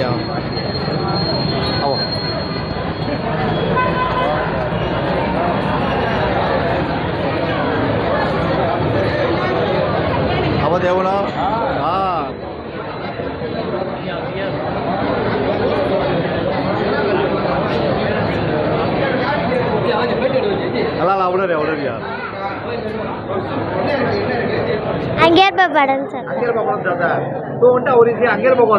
ya. Oh. అవ దేవుడా అలా అలా అవునరే అవునరు యార్ అంగేర్ బాబా అంగేర్ బాబా దాదా తో ఉంటా ఒరిసి అంగేర్ బాబా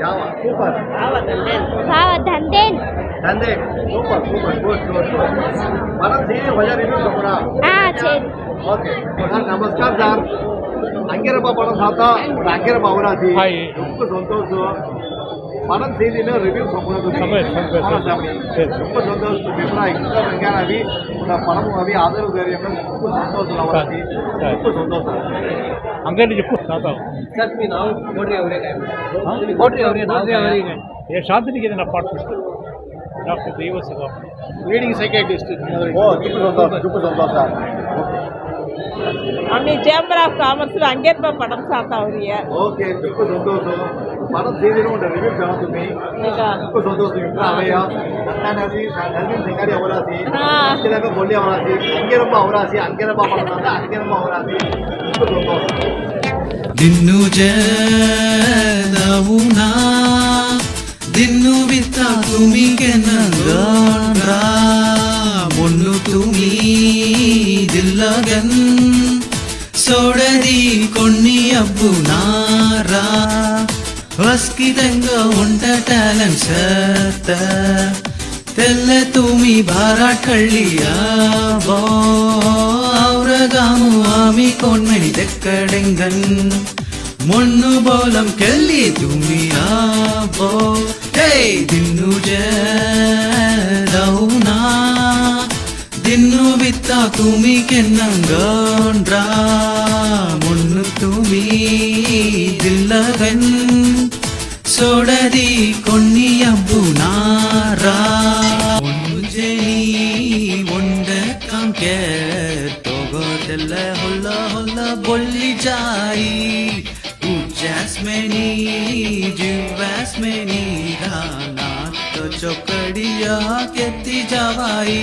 Java. Super. Java Danden. Java Danden. Danden. Super, super, good, good, good. మనం సీని భజ రివ్యూ చెప్పరా ఆ చేది ఓకే నమస్కారం సార్ అంగేరబాబు పడం సాత అంగేరబాబు రాజీ హాయ్ ரொம்ப సంతోషం మనం దీనిలో రివ్యూ ரொம்ப சந்தோஷம் எப்படா எக்ஸ்ட்ரா இருக்கான அவி பணம் அவி ஆதரவு ధైర్యంగా ரொம்ப సంతోషం అవ్వాలి ரொம்ப సంతోషం ಹಂಗೇನು చెప్పు శాతం ಸರ್ ಮೀ ನಾವು ಕೋಟ್ರಿ ಅವರೇ ಕೋಟ್ರಿ ಅವರೇ ನಾವೇ ಅವರಿಗೆ ಏ ಶಾಂತನಿಗೆ ಇದನ್ನ department doctor Devasiga leading psychiatrist ಓ ತುಂಬ ಸಂತೋಷ ತುಂಬ ಸಂತೋಷ અમે ચેમ્બર ઓફ કોમર્સ లో అంగేర్ప పడం సాతావరియా ఓకే తుకు సంతోషం మన సీజన్ ఉండే రివ్యూ కావాలి తుకు సంతోషం ఇంట్లో అవయా నన్నది నన్నది సింగారి అవరాసి ఇలాగ బొల్లి అవరాసి అంగేరమ్మ అవరాసి అంగేరమ్మ పడతా అంగేరమ్మ అవరాసి తుకు సంతోషం నిన్ను జదవునా నిన్ను విత్తా తుమిగెన గాండ్రా మొన్ను తుమీ తిలగన్ సోడది కొన్ని అబ్బు నారా వస్కిదంగా ఉంట టాలెంట్ సత్త తెల్ల తూమి భారా కళ్ళియావో ఔరగాము ఆమి కొన్మణి దెక్కడెంగన్ మొన్ను బోలం కెళ్ళి తుమియావో तुमी ನಂಗೊಂಡ್ರಾ ಮುನ್ನು ತುಮಿ ದಿಲ್ಲವೆನ್ ಸೋಡದಿ ಕೊನ್ನಿಯಂಬು ನಾರಾ ಮುಜನಿ ಒಂದ ಕಂಕೆ ತೋಗೋದೆಲ್ಲ ಹೊಲ್ಲ ಹೊಲ್ಲ ಬೊಲ್ಲಿ ಜಾಯಿ ಜಾಸ್ಮೆನಿ ಜುವಾಸ್ಮೆನಿ ನಾಟ್ಟ ಚೊಕಡಿಯ ಕೆತ್ತಿ ಜವಾಯಿ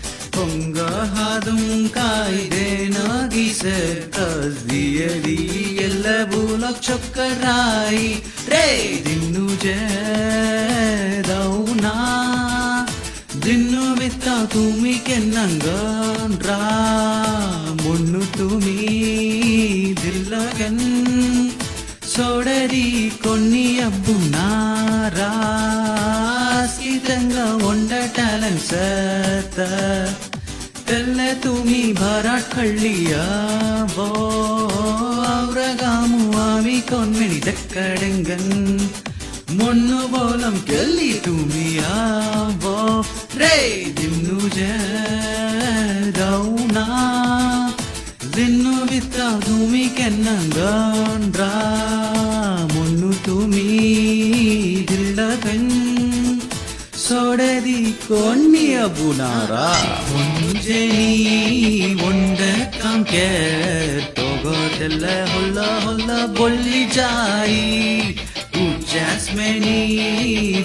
பொங்காதும் காய்தே நாகிச தஸ்தியதி எல்ல பூலக் சொக்கராய் ரே தின்னு ஜவுனா ದಿನ್ನು ಬಿತ್ತ ತುಮಿ ಕೆನ್ನಂಗಾನ್ರ ಮುಣ್ಣು ತುಮಿ ದಿಲ್ಲಗನ್ ಸೋಡರಿ కొన్ని అబ్బున్నారా స్థితంగా ఉండటాలం సత్తా తెల్ల తుమి భరాట్కళ్ళియా బో ఔరగాము ఆమి కొన్మిని దక్కడంగన్ మొన్ను బోలం కెల్లి తుమి బో రే దిమ్ను జౌనా దిన్ను విత్త తుమి కెన్నంగా మొన్ను తుమి దిల్లగన్ సోడది కొన్ని అబునారా ನೀ ಒಂದಕ್ಕಂ ಕೇಳ್ತೋಗೋದೆಲ್ಲ ಹೊಲ್ಲ ಹೊಲ್ಲ ಬೊಲ್ಲಿ ಜಾಯಿ ಉಜ್ಜಾಸ್ಮೆನಿ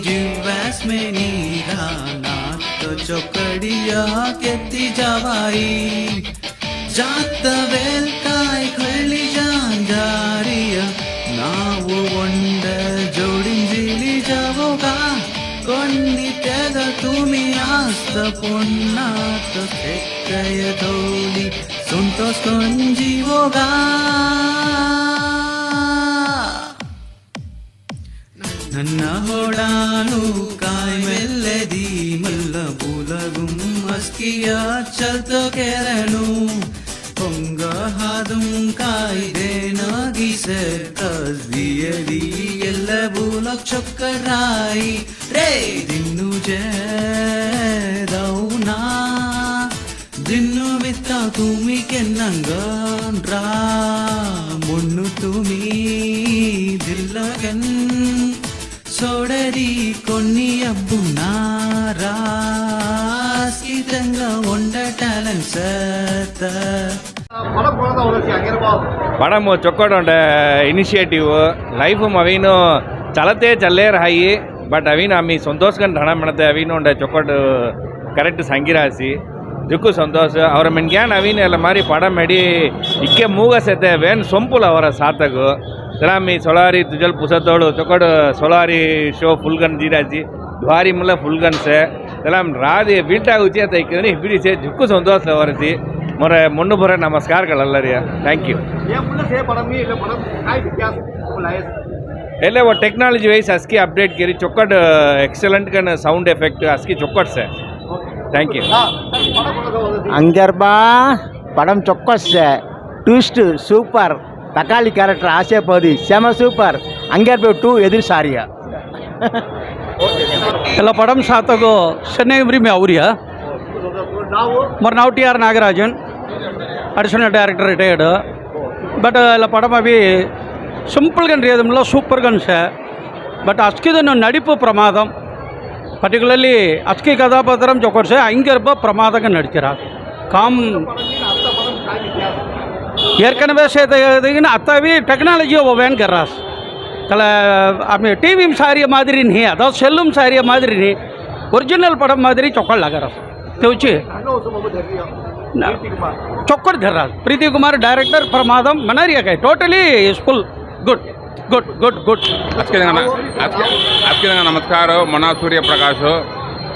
ಜೀವಾಸ್ಮೆನಿ ನಾಟ ಚೊಕಡಿಯ ಕೆತ್ತಿ ಜವಾಯಿ ಜಾತ ವೇಲ್ಕಾಯ್ ಕಳ್ಳಿ ಜಾಂಜಾರಿಯ ನಾವು ಒಂದ ಜೋಡಿಂಜಿಲಿ ಜವೋಗ ಕೊನ್ನಿ ತೆಗ ತುಮಿ ಆಸ್ತ ಪೊನ್ನಾ santos eccaiatoli suntos congivoga ನನ್ನ ಹೊಳಾನು ಕಾಯ್ಮೆಲ್ಲದಿ ಮಲ್ಲ ಬುಲಗುಂ ಅಸ್ಕಿಯ ಚಲ್ತ ಕೆರನು ಪೊಂಗ ಹಾದುಂ ಕಾಯ್ದೇನಾಗಿ ಸರ್ ಕಸ್ಬಿಯಲಿ ಎಲ್ಲ ಬುಲಕ್ ಚೊಕ್ಕರಾಯಿ ರೇ ದಿನ್ನು তুমি কেন্নাঙ্গ মন্নু তুমি দিল্লগন సోడరి కొన్ని అబ్బునారా సీతంగా ఉండటలం సత படம் சொக்கோடோட இனிஷியேட்டிவ் லைஃபும் அவீனு ಚಲತೆ ಚಲ್ಲೇರ್ ಹಾಯಿ ಬಟ್ ಅವಿನ ಅಮ್ಮಿ ಸಂತೋಷ್ ಕಂಡು ಹಣ ಮಾಡತ್ತೆ ಅವಿನೊಂಡ ಚೊಕೊಟ್ಟು ಕರೆಕ್ಟ್ ಸಂಗಿರಾಸಿ ದಿಕ್ಕು ಸಂತೋಷ ಅವರ ಮೆನ್ಗ್ಯಾನ್ ಅವೀನ್ ಎಲ್ಲ ಮಾರಿ ಮಾಡಿ ಇಕ್ಕೆ ಮೂಗ ಸೆತೆ ವೇನ್ ಸೊಂಪುಲ ಅವರ ಸಾತಗು ರಾಮಿ ಸೊಳಾರಿ ತುಜಲ್ ಪುಸತೋಳು ತೊಕೊಂಡು ಸೊಳಾರಿ ಶೋ ಫುಲ್ಗನ್ ಜೀರಾಜಿ ದ್ವಾರಿ ಮುಲ್ಲ ಫುಲ್ಗನ್ಸೆ ತೆಲಾಮ್ ರಾಧಿ ಬೀಟಾಗ ಉಚಿ ಅಂತ ಇಕ್ಕಿದ್ರೆ ಸೇ ದಿಕ್ಕು ಸಂತೋಷ ಅವರಸಿ ಮೊರೆ ಮೊಣ್ಣು ಬರ ನಮಸ್ಕಾರಗಳಲ್ಲರಿ ಥ್ಯಾಂಕ್ ಯು ಎಲ್ಲ ಟೆಕ್ನಾಲಜಿ ವೈಸ್ ಅಸ್ಕಿ ಅಪ್ಡೇಟ್ ಗಿರಿ ಚೊಕ್ಕಡ್ ಎಕ್ಸಲೆಂಟ್ ಕನ್ ಸೌಂಡ್ ಎಫೆಕ್ಟ್ ಅಸ್ಕಿ ಚೊಕ್ಕಡ್ಸೆ ಥ್ಯಾಂಕ್ ಯು அங்கர்பா படம் சொக்கஸ் ட்விஸ்ட்டு சூப்பர் தக்காளி கேரக்டர் ஆசிய பகுதி செம சூப்பர் அங்கர்பா டூ எதிர் சாரியா எல்லா படம் சாத்தகோ சென்னை விரும்பி அவுரியா மொர்னாவுட்டி TR Nagarajan additional director retired but இல்லை படம் அப்படி சிம்பிள் கன் ரீதம்லாம் சூப்பர் கன் சார் பட் அஸ்கிதன் நடிப்பு பிரமாதம் அஸ்கி கதாபாத்திரம் కథాపాత్రం చొక్కర్సే ఐంకర్బ பிரமாதக నడిచిరారు காம் ஏற்கனவே சேர்த்ததுன்னு அத்தாவி டெக்னாலஜியை ஒவ்வொன்னு கர்றாஸ் கல அப்படி டிவியும் சாரிய மாதிரி நீ அதாவது செல்லும் சாரிய மாதிரி நீ ஒரிஜினல் படம் மாதிரி சொக்கல் லகராஸ் தெவச்சு சொக்கர் கர்றாஸ் பிரீத்தி குமார் டைரக்டர் பிரமாதம் மனாரியா கை totally is full good good good good ಅದಕ್ಕೆ ನನ್ನ ಅದಕ್ಕೆ ಅದಕ್ಕೆ ನನ್ನ ನಮಸ್ಕಾರ ಮನಾ ಸೂರ್ಯ ಪ್ರಕಾಶು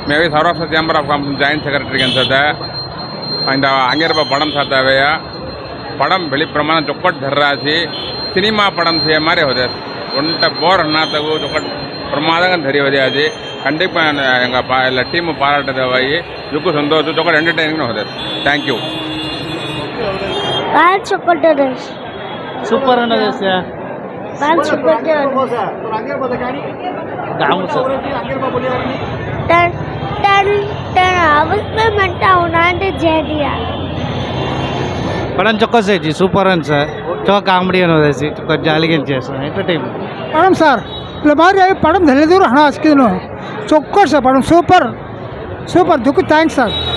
ಮೇವಿ Saurashtra chamber of commerce joint ಸೆಕ್ರೆಟರಿಗೆ ಅನ್ಸುತ್ತೆ ಇಂದ ಹಂಗಿರಬ ಪಡಂ ಸಾತಾವೆಯ ಪಡಂ ಬೆಳಿ ಪ್ರಮಾಣ ಚೊಕ್ಕಟ್ಟು ಧರ್ರಾಸಿ ಸಿನಿಮಾ ಪಡಂ ಸಿಯ ಮಾರಿ ಹೋದೆ ಒಂಟ ಬೋರ್ ಅನ್ನಾತಗು ಚೊಕ್ಕಟ್ಟು பிரமாதம் தெரிவதே அது கண்டிப்பாக எங்கள் பா இல்லை டீம் பாராட்டுறதை வாங்கி யுக்கு சந்தோஷத்தோட என்டர்டைனிங் வருது தேங்க்யூ சூப்பர் சூப்பரான पाँच सौ रुपये पड़न चौक्स सूपर चौक कामडी जाली पड़म तो सर मारे पड़म धन दूर हाँ चौक्स पड़म सूपर सूपर दुख थैंक सर